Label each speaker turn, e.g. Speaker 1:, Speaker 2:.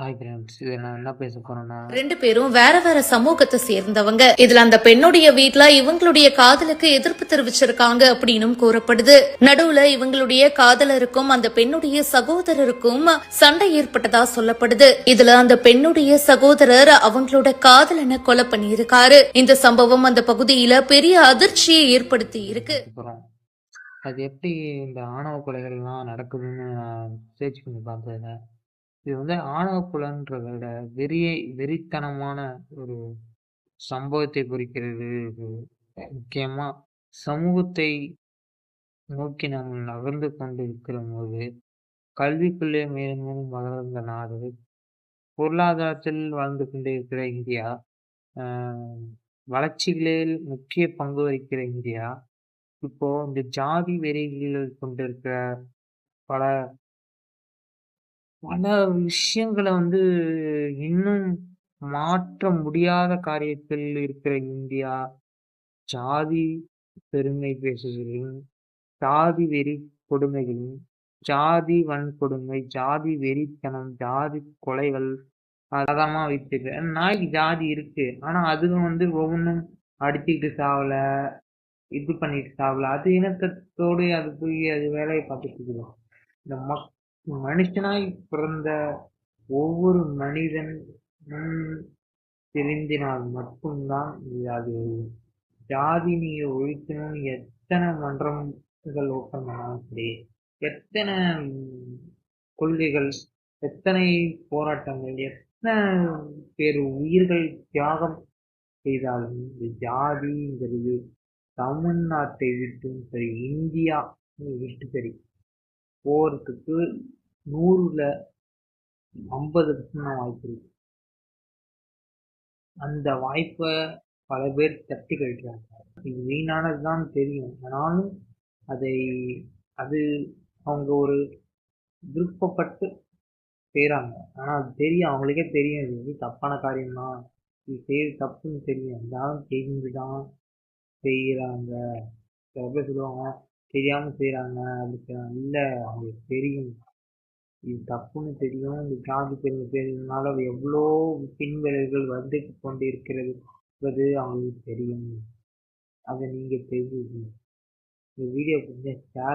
Speaker 1: Hi friends இது நான் என்ன பேச போறேன்னா
Speaker 2: ரெண்டு பேரும் வேற வேற சமூகத்தை சேர்ந்தவங்க. இதுல அந்த பெண்ணுடைய வீட்ல இவங்களுடைய காதலுக்கு எதிர்ப்பு தெரிவிச்சிருக்காங்க அப்படின்னும் கூறப்படுது. நடுவுல இவங்களுடைய காதலருக்கும் அந்த பெண்ணுடைய சகோதரருக்கும் சண்டை ஏற்பட்டதா சொல்லப்படுது. இதுல அந்த பெண்ணுடைய சகோதரர் அவங்களோட காதலனை கொலை பண்ணியிருக்காரு. இந்த சம்பவம் அந்த பகுதியில பெரிய அதிர்ச்சியை ஏற்படுத்தி இருக்கு.
Speaker 1: அது எப்படி இந்த ஆணவ கொலைகள்லாம் நடக்குதுன்னு நான் சர்ச் பண்ணி பார்த்ததுல இது வந்து ஆணவ கொலைன்றதை விட வெறிய வெறித்தனமான ஒரு சம்பவத்தை குறிக்கிறது. இது முக்கியமா சமூகத்தை நோக்கி நாம் நகர்ந்து கொண்டு இருக்கிற போது கல்விக்குள்ளே மேலும் மேலும் வளர்ந்த நாடு பொருளாதாரத்தில் வாழ்ந்து கொண்டே இருக்கிற இந்தியா ஆஹ் வளர்ச்சிகளில் முக்கிய பங்கு வகிக்கிற இந்தியா இப்போ இந்த ஜாதி வெறிகள் கொண்டிருக்கிற பல பல விஷயங்களை வந்து இன்னும் மாற்ற முடியாத காரியத்தில் இருக்கிற இந்தியா ஜாதி பெருமை பேசுகிறதும் ஜாதி வெறி கொடுமைகளும் ஜாதி வன்கொடுமை ஜாதி வெறித்தனம் ஜாதி கொலைகள் அதமா வைத்திருக்கு நாய்க்கு ஜாதி இருக்கு. ஆனா அதுவும் வந்து ஒவ்வொன்றும் அடிச்சுக்கிட்டு சாவல இது பண்ணிட்டு சாவல அது இனத்தோடு அது போய் அது வேலையை பார்த்துட்டு இந்த மக் மனுஷனாய் பிறந்த ஒவ்வொரு மனிதன் முன் திருந்தினால் மட்டும்தான் இது அது ஜாதி நீங்க ஒழிக்கணும்னு எத்தனை மன்றங்கள் ஓட்டம்னாலும் பண்ணாலும் சரி எத்தனை கொள்கைகள் எத்தனை போராட்டங்கள் எத்தனை பேர் உயிர்கள் தியாகம் செய்தாலும் இந்த ஜாதிங்கிறது தமிழ்நாட்டை விட்டும் சரி இந்தியா விட்டு சரி போகிறதுக்கு நூறில் ஐம்பது பர்சன்ட் வாய்ப்பு இருக்கு. அந்த வாய்ப்பை பல பேர் தட்டி கழிக்கிறாங்க. இது வீணானதுதான் தெரியும். ஆனாலும் அதை அது அவங்க ஒரு விருப்பப்பட்டு செய்கிறாங்க ஆனால் அது தெரியும். அவங்களுக்கே தெரியும். இது வந்து தப்பான காரியம்தான் இது செய்ய தப்புன்னு தெரியும். இருந்தாலும் தெரிஞ்சு தான் செய்கிறாங்க சில பேர் சொல்லுவாங்க தெரியாமல் செய்கிறாங்க அப்படி செய்றாங்க. இல்லை அவங்களுக்கு தெரியும். இது தப்புன்னு தெரியும். இந்த ஜாதி பெருமை தெரிஞ்சதுனால எவ்வளோ பின்விளைவுகள் வந்து கொண்டு இருக்கிறது என்பது அவங்களுக்கு தெரியும். அதை நீங்கள் தெரிஞ்சுக்கணும். இந்த வீடியோ கொஞ்சம் ஷேர்